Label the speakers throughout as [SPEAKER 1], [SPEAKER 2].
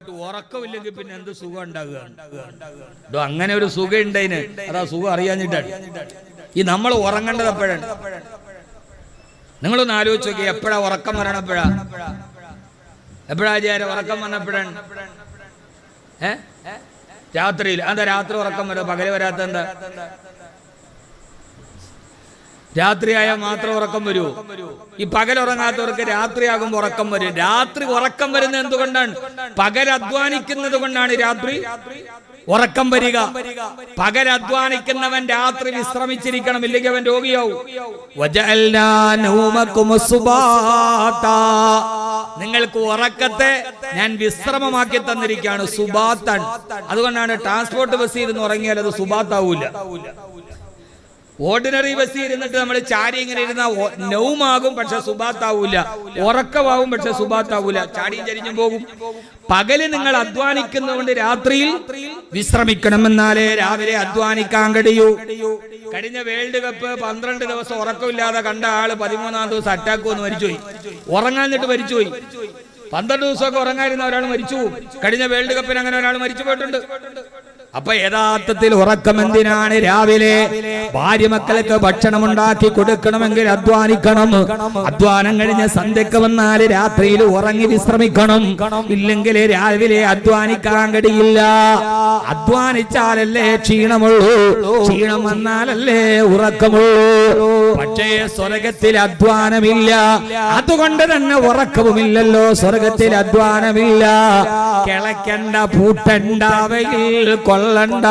[SPEAKER 1] ഉറക്കമില്ലെങ്കിൽ പിന്നെ എന്ത് സുഖം ഉണ്ടാകുക അങ്ങനെ ഒരു സുഖം ഉണ്ടതിന് അതാ സുഖം അറിയാഞ്ഞിട്ടാണ്. ഈ നമ്മൾ ഉറങ്ങേണ്ടത് എപ്പോഴാണ്? നിങ്ങളൊന്ന് ആലോചിച്ച് നോക്കി എപ്പോഴാ ഉറക്കം വരണം എപ്പോഴാ ഉറക്കം വന്നപ്പോഴാണ്. രാത്രിയിൽ. അതാ രാത്രി ഉറക്കം വരാ പകൽ വരാത്ത എന്താ രാത്രിയായാൽ മാത്രം ഉറക്കം വരൂ. ഈ പകൽ ഉറങ്ങാത്തവർക്ക് രാത്രിയാകുമ്പോൾ ഉറക്കം വരും. രാത്രി ഉറക്കം വരുന്ന എന്തുകൊണ്ടാണ്? പകൽ അധ്വാനിക്കുന്നത് കൊണ്ടാണ് രാത്രി. ഉറക്കം വരിക. പകൽ അധ്വാനിക്കുന്നവൻ രാത്രി വിശ്രമിച്ചിരിക്കണം. ഇല്ലെങ്കിൽ അവൻ രോഗിയാവും. നിങ്ങൾക്ക് ഉറക്കത്തെ ഞാൻ വിശ്രമമാക്കി തന്നിരിക്കുകയാണ് സുബാത്തൻ. അതുകൊണ്ടാണ് ട്രാൻസ്പോർട്ട് ബസ് ഇരുന്ന് ഉറങ്ങിയാൽ അത് സുബാത്താവൂല. ഓർഡിനറി ബസ്സിൽ ഇരുന്നിട്ട് നമ്മൾ ചാരി ഇങ്ങനെ ഇരുന്ന നൗമാകും പക്ഷെ സുബാത്താവൂല. ഉറക്കമാകും പക്ഷെ സുബാത്താവൂല. ചാടിയും ചരിഞ്ഞും പോകും. പകൽ നിങ്ങൾ അധ്വാനിക്കുന്നതുകൊണ്ട് രാത്രിയിൽ വിശ്രമിക്കണം എന്നാലേ രാവിലെ അധ്വാനിക്കാൻ കഴിയൂ. കഴിഞ്ഞ വേൾഡ് കപ്പ് പന്ത്രണ്ട് ദിവസം ഉറക്കമില്ലാതെ കണ്ട ആൾ പതിമൂന്നാം ദിവസം അറ്റാക്ക് വന്ന് മരിച്ചുപോയി. ഉറങ്ങാഞ്ഞിട്ട് മരിച്ചുപോയി. പന്ത്രണ്ട് ദിവസമൊക്കെ ഉറങ്ങാതിരുന്ന ഒരാൾ മരിച്ചു. കഴിഞ്ഞ വേൾഡ് കപ്പിന് അങ്ങനെ ഒരാൾ മരിച്ചു പോയിട്ടുണ്ട്. അപ്പൊ യഥാർത്ഥത്തിൽ ഉറക്കം എന്തിനാണ് രാവിലെ ഭാര്യ മക്കൾക്ക് ഭക്ഷണം ഉണ്ടാക്കി കൊടുക്കണമെങ്കിൽ അധ്വാനിക്കണം. അധ്വാനം കഴിഞ്ഞ് സന്ധ്യക്ക് വന്നാൽ രാത്രിയിൽ ഉറങ്ങി വിശ്രമിക്കണം. ഇല്ലെങ്കിൽ രാവിലെ അധ്വാനിക്കാൻ കഴിയില്ല. അധ്വാനിച്ചാലല്ലേ ക്ഷീണമുള്ളൂ. ക്ഷീണം വന്നാലല്ലേ ഉറക്കമുള്ളൂ. പക്ഷേ സ്വർഗത്തിൽ അധ്വാനമില്ല. അതുകൊണ്ട് തന്നെ ഉറക്കവുമില്ലല്ലോ. സ്വർഗത്തിൽ അധ്വാനമില്ല. കിളക്കണ്ട പൂട്ടണ്ട വെയിൽ കൊള്ളണ്ട.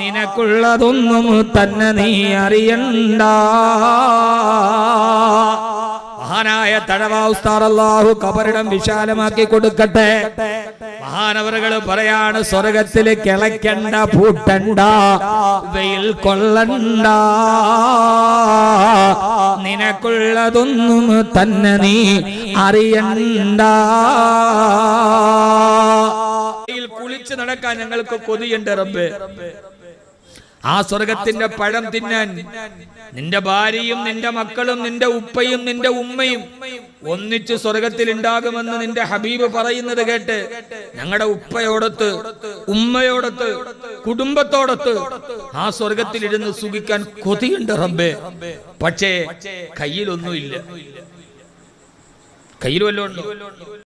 [SPEAKER 1] നിനക്കുള്ളതൊന്നും തന്നെ നീ അറിയണ്ട. മഹാനായ തഴവാസ്താറല്ലാഹു കബറിടം വിശാലമാക്കി കൊടുക്കട്ടെ. മഹാനവറുകൾ പറയാണ് സ്വർഗത്തിൽ കിളക്കണ്ട പൂട്ടണ്ട വെയിൽ കൊള്ളണ്ട. നിനക്കുള്ളതൊന്നും തന്നെ നീ അറിയണ്ട. കുളിച്ച് നടക്കാൻ ഞങ്ങൾക്ക് കൊതിയുണ്ട് റബ്ബേ. ആ സ്വർഗത്തിന്റെ പഴം തിന്നാൻ നിന്റെ ഭാര്യയും നിന്റെ മക്കളും നിന്റെ ഉപ്പയും നിന്റെ ഉമ്മയും ഒന്നിച്ച് സ്വർഗത്തിൽ ഉണ്ടാകുമെന്ന് നിന്റെ ഹബീബ് പറയുന്നത് കേട്ട് ഞങ്ങളുടെ ഉപ്പയോടൊത്ത് ഉമ്മയോടൊത്ത് കുടുംബത്തോടൊത്ത് ആ സ്വർഗത്തിലിരുന്ന് സുഖിക്കാൻ കൊതിയുണ്ട് റബ്ബേ. പക്ഷേ കയ്യിലൊന്നുമില്ല. കയ്യിൽ വല്ലതും